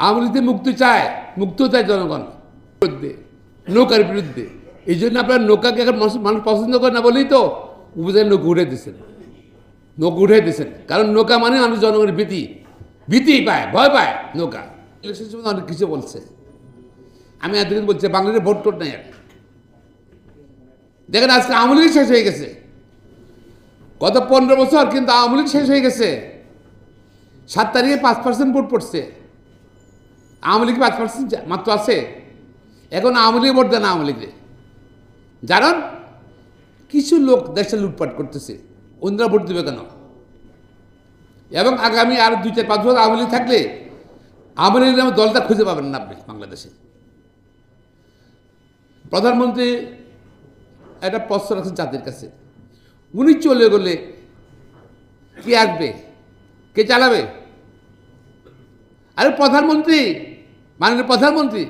আওয়ামী মুক্তি চায়, মুক্ত চায় জনগণ। বিরুদ্ধে, নৌকার বিরুদ্ধে। এই জন্য আপনার নৌকাকে এখন মানুষ পছন্দ করে না বলেই তো উপজেলা নৌকা উঠে দিচ্ছেন নৌকা উঠে দিচ্ছেন কারণ নৌকা মানে মানুষ জনগণের ভীতি। ভীতি পায়, ভয় পায় নৌকা। ইলেকশন অনেক কিছু বলছে। আমি এতদিন বলছি বাংলাদেশে ভোট টোট নেই দেখেন আজকে আওয়ামী লীগ শেষ হয়ে গেছে। গত পনেরো বছর কিন্তু আওয়ামী লীগ শেষ হয়ে গেছে। সাত তারিখে পাঁচ পার্সেন্ট ভোট পড়ছে। আওয়ামী লীগ পাঁচ পার্সেন্ট মাত্র আছে। এখন আওয়ামী লীগ ভোট দেন আওয়ামী লীগে। জানান, কিছু লোক দেশে লুটপাট করতেছে। অন্যরা ভোট দেবে কেন? এবং আগামী আর দুই চার পাঁচ বছর আওয়ামী লীগ থাকলে আওয়ামী লীগের নামে দলটা খুঁজে পাবেন না আপনি বাংলাদেশে। প্রধানমন্ত্রী একটা প্রশ্ন রাখছেন জাতির কাছে। উনি চলে গেলে কে আসবে? কে চালাবে? আরে প্রধানমন্ত্রী মাননীয় প্রধানমন্ত্রী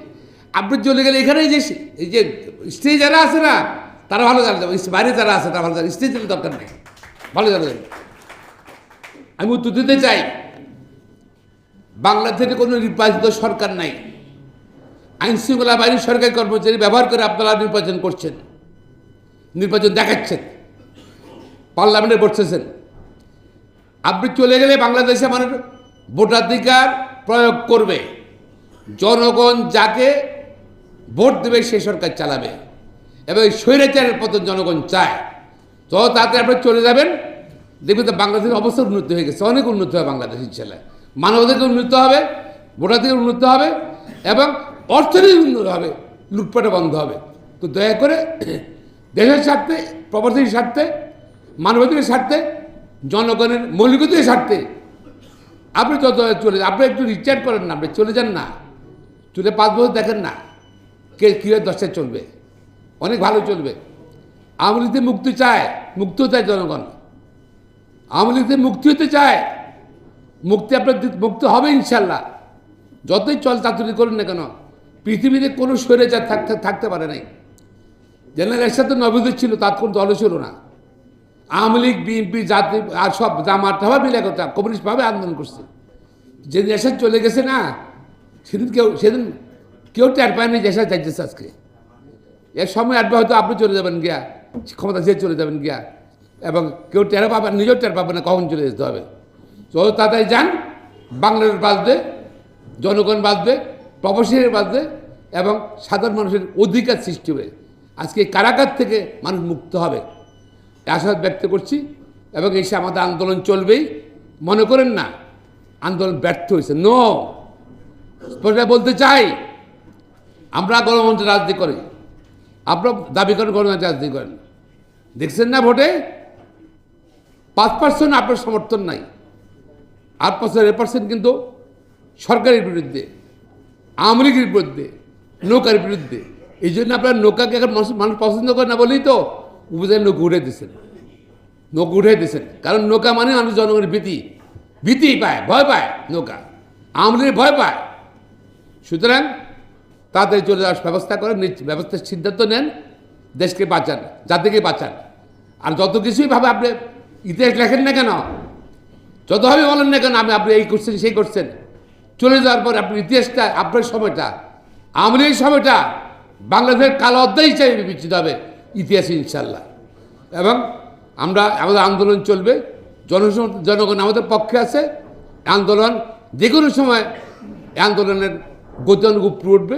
আপনি চলে গেলে এখানে এই যে এই যে স্ত্রী যারা আছে না, তারা ভালো জানে বাইরে যারা আছে, তারা ভালো জানে স্ত্রী দিলে দরকার নেই। ভালো জানে। আমি উত্তর দিতে চাই বাংলাদেশে কোনো নির্বাচিত সরকার নাই। আইন শৃঙ্খলা বাহিনীর সরকারি কর্মচারী ব্যবহার করে আপনারা নির্বাচন করছেন। নির্বাচন দেখাচ্ছেন। পার্লামেন্টে বসতেছেন আপনি চলে গেলে বাংলাদেশে মানুষ ভোটাধিকার প্রয়োগ করবে। জনগণ যাকে ভোট দেবে সেই সরকার চালাবে। এবং স্বৈরাচারের পতন জনগণ চায়। তো তাতে আপনি চলে যাবেন। দেখবেন তো বাংলাদেশের অবস্থা উন্নতি হয়ে গেছে। অনেক উন্নতি হবে বাংলাদেশের ছেলে মানবাধিকার উন্নত হবে ভোটাধিকার উন্নত হবে, এবং অর্থনীতি উন্নত হবে লুটপাটে বন্ধ হবে। তো দয়া করে দেশের স্বার্থে, প্রবাসীর স্বার্থে মানবাধিকারের স্বার্থে, জনগণের মৌলিকতার স্বার্থে আপনি যত চলে আপনি একটু রিচার্জ করেন না, আপনি চলে যান না। চলে পাঁচ বছর দেখেন না। কে কীভাবে দশটায় চলবে? অনেক ভালো চলবে। আওয়ামী লীগতে মুক্তি চায়, মুক্ত চায় জনগণ। আওয়ামী লীগতে মুক্তি হতে চায়, মুক্তি আপনার মুক্ত হবে ইনশাল্লাহ। যতই চল চাতুরি করুন না কেন, পৃথিবীতে কোনো স্বৈরাচার থাকতে থাকতে পারে নাই। জেনারেল তো নবীদের ছিল, তার কোনো দলও ছিল না। আওয়ামী লীগ, বিএনপি, জাতি আর সব জামাত মিলে কথা কমিউনিস্টভাবে আন্দোলন করছে। যে এরশাদ চলে গেছে না সেদিন কেউ সেদিন কেউ টের পায়নি যে এরশাদ যাইতেছে আজকে। এর সময় আসবে হয়তো আপনি চলে যাবেন গিয়া, ক্ষমতা সে চলে যাবেন গিয়া। এবং কেউ টের পাবেন নিজেও টের পাবেন না কখন চলে যেতে হবে। তো তাড়াতাড়ি যান বাংলাদেশ বাঁচবে, জনগণ বাঁচবে, প্রবাসীরা বাঁচবে, এবং সাধারণ মানুষের অধিকার সৃষ্টি হবে। আজকে কারাগার থেকে মানুষ মুক্ত হবে। আশাবাদ ব্যক্ত করছি, এবং এসে আমাদের আন্দোলন চলবেই। মনে করেন না, আন্দোলন ব্যর্থ হয়েছে। নো স্পষ্ট বলতে চাই, আমরা গণতন্ত্র রাজনীতি করি। আপনার দাবি করেন গণতন্ত্র রাজনীতি করেন। দেখছেন না ভোটে? পাঁচ পার্সেন্ট আপনার সমর্থন নাই। আট পার্সেন্ট এ পার্সেন্ট কিন্তু সরকারের বিরুদ্ধে, আওয়ামী লীগের বিরুদ্ধে, নৌকার বিরুদ্ধে। এই জন্য আপনার নৌকাকে এখন মানুষ মানুষ পছন্দ করে না বলেই তো উপজেলা নৌকা উঠে দিচ্ছেন নৌকা উঠে দিচ্ছেন কারণ নৌকা মানে মানুষ জনগণের ভীতি। ভীতি পায়, ভয় পায় নৌকা। আওয়ামী ভয় পায়। সুতরাং তাড়াতাড়ি চলে যাওয়ার ব্যবস্থা করেন ব্যবস্থার সিদ্ধান্ত নেন, দেশকে বাঁচান, জাতিকে বাঁচান। আর যত কিছুই ভাবে আপনি ইতিহাস লেখেন না কেন, যতভাবে বলেন না কেন, আমি আপনি এই করছেন, সেই করছেন। চলে যাওয়ার পর আপনি ইতিহাসটা, আপনার সময়টা আমাদের এই সময়টা, বাংলাদেশের কালো অধ্যায় হিসাবে বিবেচিত হবে ইতিহাসে ইনশাল্লাহ এবং আমরা, আমাদের আন্দোলন চলবে জনগণ আমাদের পক্ষে আছে। আন্দোলন যে কোনো সময় আন্দোলনের গতি অনুকূপ উঠবে